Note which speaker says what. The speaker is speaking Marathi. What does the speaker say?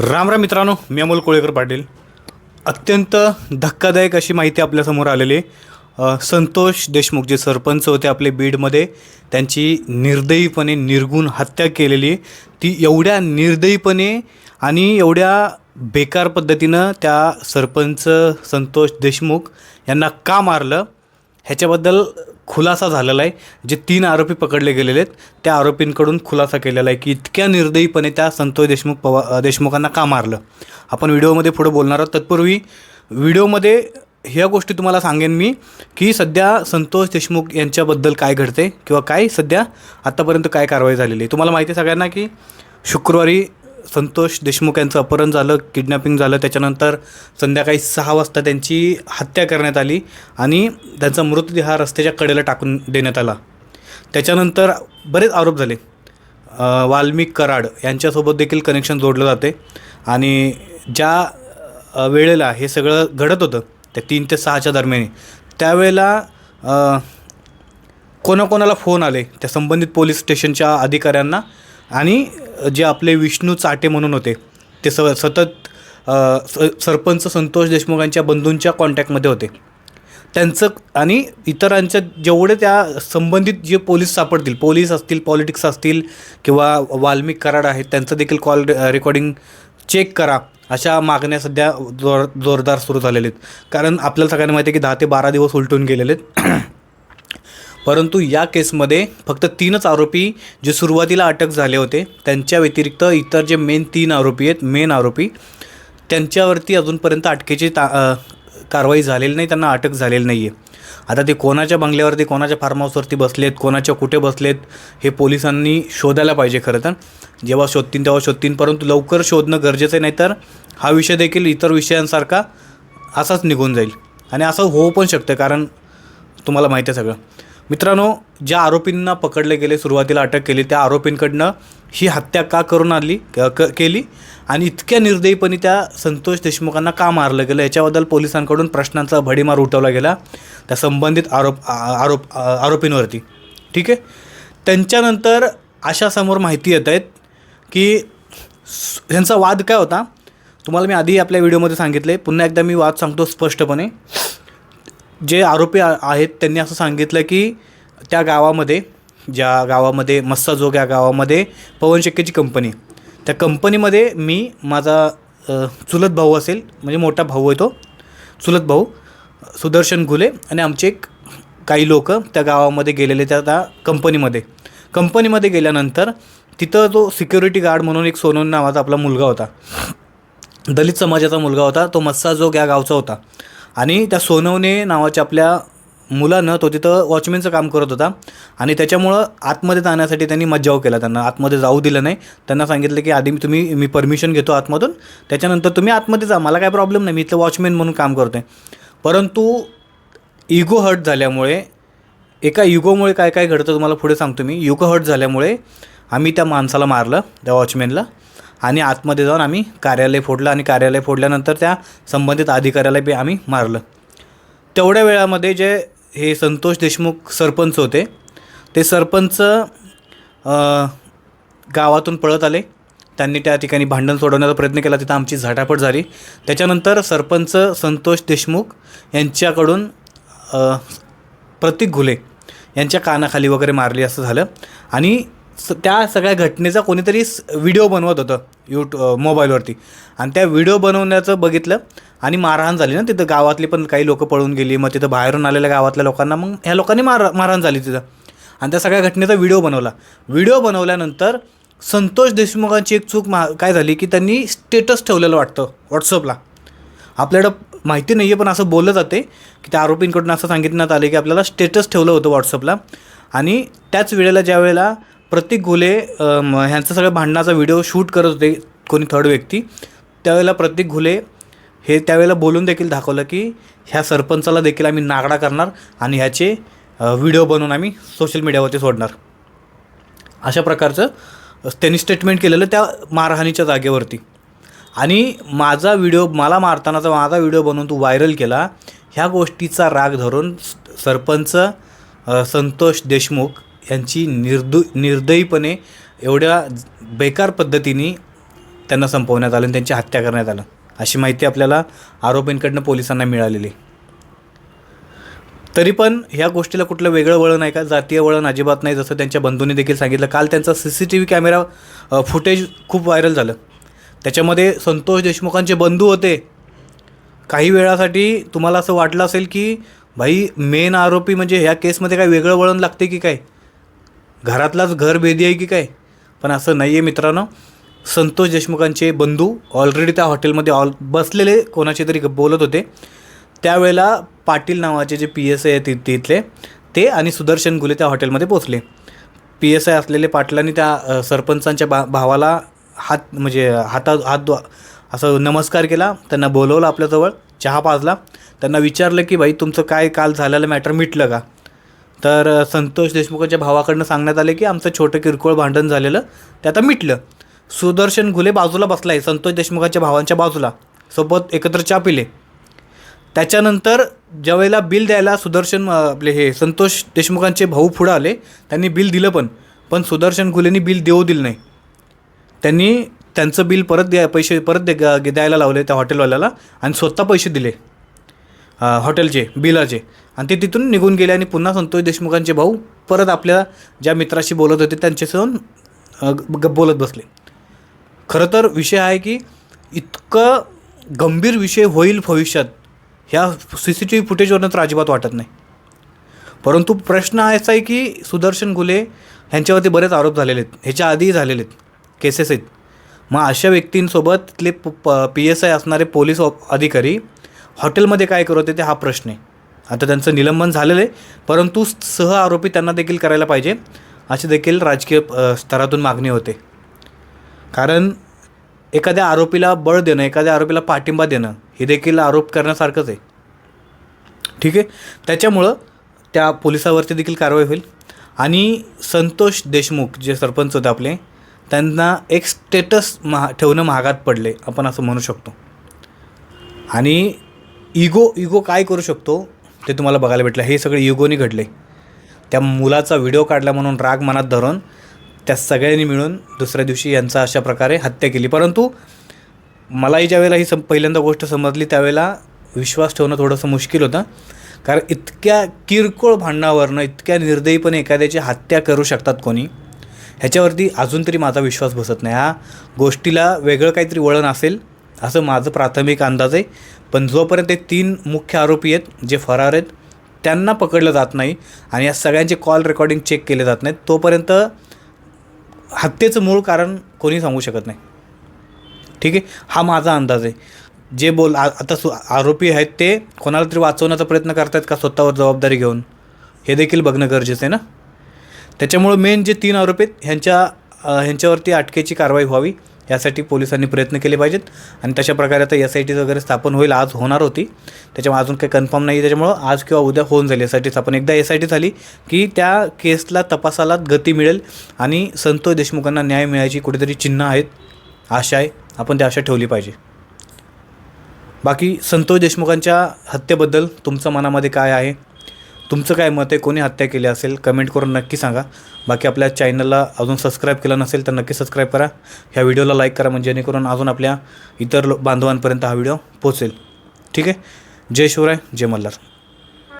Speaker 1: राम राम मित्रांनो मी अमोल कोळेकर पाटील. अत्यंत धक्कादायक अशी माहिती आपल्यासमोर आलेली संतोष देशमुख जे सरपंच होते आपले बीडमध्ये त्यांची निर्दयीपणे निर्गुण हत्या केलेली ती एवढ्या निर्दयीपणे आणि एवढ्या बेकार पद्धतीनं त्या सरपंच संतोष देशमुख यांना का मारलं? ह्याच्याबद्दल खुलासा झालेला आहे. जे तीन आरोपी पकडले गेलेले आहेत त्या आरोपींकडून खुलासा केलेला आहे की इतक्या निर्दयीपणे त्या संतोष देशमुख पवा देशमुखांना का मारलं? आपण व्हिडिओमध्ये पुढे बोलणार आहोत. तत्पूर्वी व्हिडिओमध्ये ह्या गोष्टी तुम्हाला सांगेन मी की सध्या संतोष देशमुख यांच्याबद्दल काय घडते किंवा काय सध्या आत्तापर्यंत काय कारवाई झालेली आहे. तुम्हाला माहिती आहे सगळ्यांना की शुक्रवारी संतोष देशमुख यांचं अपहरण झालं किडनॅपिंग झालं. त्याच्यानंतर संध्याकाळी सहा वाजता त्यांची हत्या करण्यात आली आणि त्यांचा मृतदेह हा रस्त्याच्या कडेला टाकून देण्यात आला. त्याच्यानंतर बरेच आरोप झाले. वाल्मिक कराड यांच्यासोबत देखील कनेक्शन जोडलं जाते आणि ज्या वेळेला हे सगळं घडत होतं त्या तीन ते सहाच्या दरम्यान त्यावेळेला कोणाकोणाला फोन आले त्या संबंधित पोलीस स्टेशनच्या अधिकाऱ्यांना आणि जे आपले विष्णू चाटे म्हणून होते ते स सतत स सरपंच संतोष देशमुखांच्या बंधूंच्या कॉन्टॅक्टमध्ये होते. त्यांचं आणि इतरांच्या जेवढे त्या संबंधित जे पोलीस सापडतील पोलीस असतील पॉलिटिक्स असतील किंवा वाल्मिक कराड आहेत त्यांचं देखील कॉल रेकॉर्डिंग चेक करा अशा मागण्या सध्या जोर जोरदार सुरू झालेल्या आहेत. कारण आपल्याला सगळ्यांना माहिती आहे की दहा ते बारा दिवस उलटून गेलेले आहेत. परंतु या केसमध्ये फक्त तीनच आरोपी जे सुरुवातीला अटक झाले होते त्यांच्या व्यतिरिक्त इतर जे मेन तीन आरोपी आहेत मेन आरोपी त्यांच्यावरती अजूनपर्यंत अटकेची ता कारवाई झालेली नाही त्यांना अटक झालेली नाही आहे आता ते कोणाच्या बंगल्यावरती कोणाच्या फार्म हाऊसवरती बसलेत कोणाच्या कुठे बसलेत हे पोलिसांनी शोधायला पाहिजे खरं तर. जेव्हा शोधतील तेव्हा शोधतील परंतु लवकर शोधणं गरजेचं आहे नाहीतर हा विषय देखील इतर विषयांसारखा असाच निघून जाईल. आणि असं होऊ पण शकतं कारण तुम्हाला माहिती आहे सगळं. मित्रांनो ज्या आरोपींना पकडले गेले सुरुवातीला अटक केली त्या आरोपींकडनं ही हत्या का करून आली क क- केली? आणि इतक्या निर्दयीपणे त्या संतोष देशमुखांना का मारलं गेलं? याच्याबद्दल पोलिसांकडून प्रश्नांचा भडीमार उठवला गेला त्या संबंधित आरोप आरोप आरोपींवरती. ठीक आहे? त्यांच्यानंतर अशा समोर माहिती येत आहेत की ह्यांचा वाद काय होता? तुम्हाला मी आधी आपल्या व्हिडिओमध्ये सांगितले. पुन्हा एकदा मी वाद सांगतो स्पष्टपणे. जे आरोपी आहेत त्यांनी असं सांगितलं की त्या गावामध्ये ज्या गावामध्ये मस्साजोग या गावामध्ये पवन शेक्केची कंपनी त्या कंपनीमध्ये मी माझा चुलत भाऊ असेल म्हणजे मोठा भाऊ आहे तो चुलत भाऊ सुदर्शन घुले आणि आमचे एक काही लोक त्या गावामध्ये गेलेले त्या त्या कंपनीमध्ये कंपनीमध्ये गेल्यानंतर तिथं तो सिक्युरिटी गार्ड म्हणून एक सोनून नावाचा आपला मुलगा होता दलित समाजाचा मुलगा होता तो मस्साजोग या गावचा होता. आणि त्या सोनवणे नावाच्या आपल्या मुलानं तो तिथं वॉचमॅनचं काम करत होता. आणि त्याच्यामुळं आतमध्ये जाण्यासाठी त्यांनी मज्जाव केला त्यांना. आतमध्ये जाऊ दिलं नाही. त्यांना सांगितलं की आधी मी तुम्ही मी परमिशन घेतो आतमधून. त्याच्यानंतर तुम्ही आतमध्ये जा. मला काय प्रॉब्लेम नाही. मी इथलं वॉचमॅन म्हणून काम करतो आहे परंतु इगो हर्ट झाल्यामुळे एका युगोमुळे काय काय घडतं तुम्हाला पुढे सांगतो मी. युगो हर्ट झाल्यामुळे आम्ही त्या माणसाला मारलं त्या वॉचमॅनला. आणि आतमध्ये जाऊन आम्ही कार्यालय फोडलं आणि कार्यालय फोडल्यानंतर त्या संबंधित अधिकाऱ्याला बी आम्ही मारलं. तेवढ्या वेळामध्ये जे हे संतोष देशमुख सरपंच होते ते सरपंच गावातून पळत आले. त्यांनी त्या ठिकाणी भांडण सोडवण्याचा प्रयत्न केला. तिथं आमची झटापट झाली. त्याच्यानंतर सरपंच संतोष देशमुख यांच्याकडून प्रतीक घुले यांच्या कानाखाली वगैरे मारली असं झालं. आणि स त्या सगळ्या घटनेचा कोणीतरी व्हिडिओ बनवत होतं यूट्यू मोबाईलवरती. आणि त्या व्हिडिओ बनवण्याचं बघितलं आणि मारहाण झाली ना तिथं. गावातली पण काही लोकं पळून गेली मग तिथं बाहेरून आलेल्या गावातल्या लोकांना मग ह्या लोकांनी मार मारहाण झाली तिथं. आणि त्या सगळ्या घटनेचा व्हिडिओ बनवला. व्हिडिओ बनवल्यानंतर संतोष देशमुखांची एक चूक मा काय झाली की त्यांनी स्टेटस ठेवलेलं वाटतं व्हॉट्सअपला. आपल्याकडं माहिती नाही आहे पण असं बोललं जाते की त्या आरोपींकडून असं सांगितण्यात आलं की आपल्याला स्टेटस ठेवलं होतं व्हॉट्सअपला. आणि त्याच वेळेला ज्या वेळेला प्रतीक घुले ह्यांचं सगळं भांडणाचा व्हिडिओ शूट करत होते कोणी थर्ड व्यक्ती. त्यावेळेला प्रतीक घुले हे त्यावेळेला बोलून देखील दाखवलं की ह्या सरपंचाला देखील आम्ही नागडा करणार आणि ह्याचे व्हिडिओ बनवून आम्ही सोशल मीडियावरती सोडणार. अशा प्रकारचं त्यांनी स्टेटमेंट केलेलं त्या मारहाणीच्या जागेवरती. आणि माझा व्हिडिओ मला मारतानाचा माझा व्हिडिओ बनवून तू व्हायरल केला ह्या गोष्टीचा राग धरून सरपंच संतोष देशमुख यांची निर्दु निर्दयीपणे एवढ्या बेकार पद्धतीने त्यांना संपवण्यात आलं आणि त्यांची हत्या करण्यात आलं. अशी माहिती आपल्याला आरोपींकडनं पोलिसांना मिळालेली. तरी पण ह्या गोष्टीला कुठलं वेगळं वळण आहे का? जातीय वळण अजिबात नाही. जसं त्यांच्या बंधूंनी देखील सांगितलं काल त्यांचा C C T V camera footage खूप व्हायरल झालं. त्याच्यामध्ये संतोष देशमुखांचे बंधू होते. काही वेळासाठी तुम्हाला असं वाटलं असेल की भाई मेन आरोपी म्हणजे ह्या केसमध्ये काय वेगळं वळण लागते की काय? घरातलाच घर भेदी आहे की काय? पण असं नाही आहे मित्रांनो. संतोष देशमुखांचे बंधू ऑलरेडी त्या हॉटेलमध्ये ऑल बसलेले कोणाचे तरी बोलत होते. त्यावेळेला पाटील नावाचे जे पी एस आय आहेत ति- तिथले ते आणि सुदर्शन गुले त्या हॉटेलमध्ये पोचले पी एस आय असलेले पाटलांनी त्या सरपंचांच्या बा भावाला हात म्हणजे हाता हात असं नमस्कार केला. त्यांना बोलवलं आपल्याजवळ चहा पाजला. त्यांना विचारलं की भाई तुमचं काय काल झालेलं मॅटर मिटलं का? तर संतोष देशमुखांच्या भावाकडनं सांगण्यात आले की आमचं छोटं किरकोळ भांडण झालेलं ते आता मिटलं. सुदर्शन घुले बाजूला बसला आहे संतोष देशमुखांच्या भावांच्या बाजूला. सोबत एकत्र चहा पिले. त्याच्यानंतर ज्यावेळेला बिल द्यायला सुदर्शन आपले हे संतोष देशमुखांचे भाऊ पुढं आले त्यांनी बिल दिलं पण पण सुदर्शन घुलेंनी बिल देऊ दिलं नाही. त्यांनी त्यांचं बिल परत द्या पैसे परत दे द्यायला लावले त्या हॉटेलवाल्याला आणि स्वतः पैसे दिले. हॉटेलचे बिलाचे. आणि ते तिथून निघून गेले आणि पुन्हा संतोष देशमुखांचे भाऊ परत आपल्या ज्या मित्राशी बोलत होते त्यांच्यासोबत अ, ग बोलत बसले. खरं तर विषय आहे की इतकं गंभीर विषय होईल भविष्यात ह्या सी सी टी व्ही फुटेजवरनं तर अजिबात वाटत नाही. परंतु प्रश्न असा आहे की सुदर्शन गुले ह्यांच्यावरती बरेच आरोप झालेले आहेत ह्याच्या आधीही झालेले आहेत केसेस आहेत. मग अशा व्यक्तींसोबत तिथले पी एस आय असणारे पोलीस ऑफ- अधिकारी हॉटेलमध्ये काय करत होते ते हा प्रश्न आहे. आता त्यांचं निलंबन झालेलं आहे. परंतु सह आरोपी त्यांना देखील करायला पाहिजे. अशी देखील राजकीय स्तरातून मागणी होते. कारण एखाद्या आरोपीला बळ देणं एखाद्या आरोपीला पाठिंबा देणं हे देखील आरोप करण्यासारखंच आहे. ठीक आहे? त्याच्यामुळं त्या पोलिसावरती देखील कारवाई होईल. आणि संतोष देशमुख जे सरपंच होते आपले त्यांना एक स्टेटस महा ठेवणं महागात पडले आपण असं म्हणू शकतो. आणि इगो इगो काय करू शकतो? ते तुम्हाला बघायला भेटलं. हे सगळे इगोनी घडले. त्या मुलाचा व्हिडिओ काढला म्हणून राग मनात धरून त्या सगळ्यांनी मिळून दुसऱ्या दिवशी यांचा अशा प्रकारे हत्या केली. परंतु मलाही ज्यावेळेला ही सम पहिल्यांदा गोष्ट समजली त्यावेळेला विश्वास ठेवणं थोडंसं मुश्किल होतं. कारण इतक्या किरकोळ भांडणावरनं इतक्या निर्दयीपणे एखाद्याची हत्या करू शकतात कोणी ह्याच्यावरती अजून तरी माझा विश्वास बसत नाही. ह्या गोष्टीला वेगळं काहीतरी वळण असेल असं माझं प्राथमिक अंदाज आहे. पण जोपर्यंत ते तीन मुख्य आरोपी आहेत जे फरार आहेत त्यांना पकडलं जात नाही आणि या सगळ्यांचे कॉल रेकॉर्डिंग चेक केले जात नाहीत तोपर्यंत हत्येचं मूळ कारण कोणी सांगू शकत नाही. ठीक आहे? हा माझा अंदाज आहे. जे बोल आ- आता सु आरोपी आहेत ते कोणाला तरी वाचवण्याचा प्रयत्न करतायत का स्वतःवर जबाबदारी घेऊन? हे देखील बघणं गरजेचं आहे ना? त्याच्यामुळं मेन जे तीन आरोपी आहेत ह्यांच्या ह्यांच्यावरती अटकेची कारवाई व्हावी. यासाठी पोलिसांनी प्रयत्न केले पाहिजेत. आणि तशा प्रकारे आता एस आय टी वगैरे स्थापन होईल आज होणार होती. त्याच्यामुळे अजून काही कन्फर्म नाही त्याच्यामुळं आज किंवा उद्या होऊन जाईल एस आय टी स्थापन एकदा एस आय टी झाली की त्या केसला तपासाला गती मिळेल. आणि संतोष देशमुखांना न्याय मिळायची कुठेतरी चिन्ह आहेत आशा आहे. आपण त्या आशा ठेवली पाहिजे. बाकी संतोष देशमुखांच्या हत्येबद्दल तुमचं मनामध्ये काय आहे? तुमचं काय मत आहे? कोणी हत्या केली असेल? कमेंट करून नक्की सांगा. बाकी आपल्या चॅनलला अजून सबस्क्राईब केलं नसेल तर नक्की सबस्क्राईब करा. ह्या व्हिडिओला लाईक करा म्हणजे जेणेकरून अजून आपल्या इतर लो बांधवांपर्यंत हा व्हिडिओ पोचेल ठीक आहे? जय शिवराय जय मल्हार.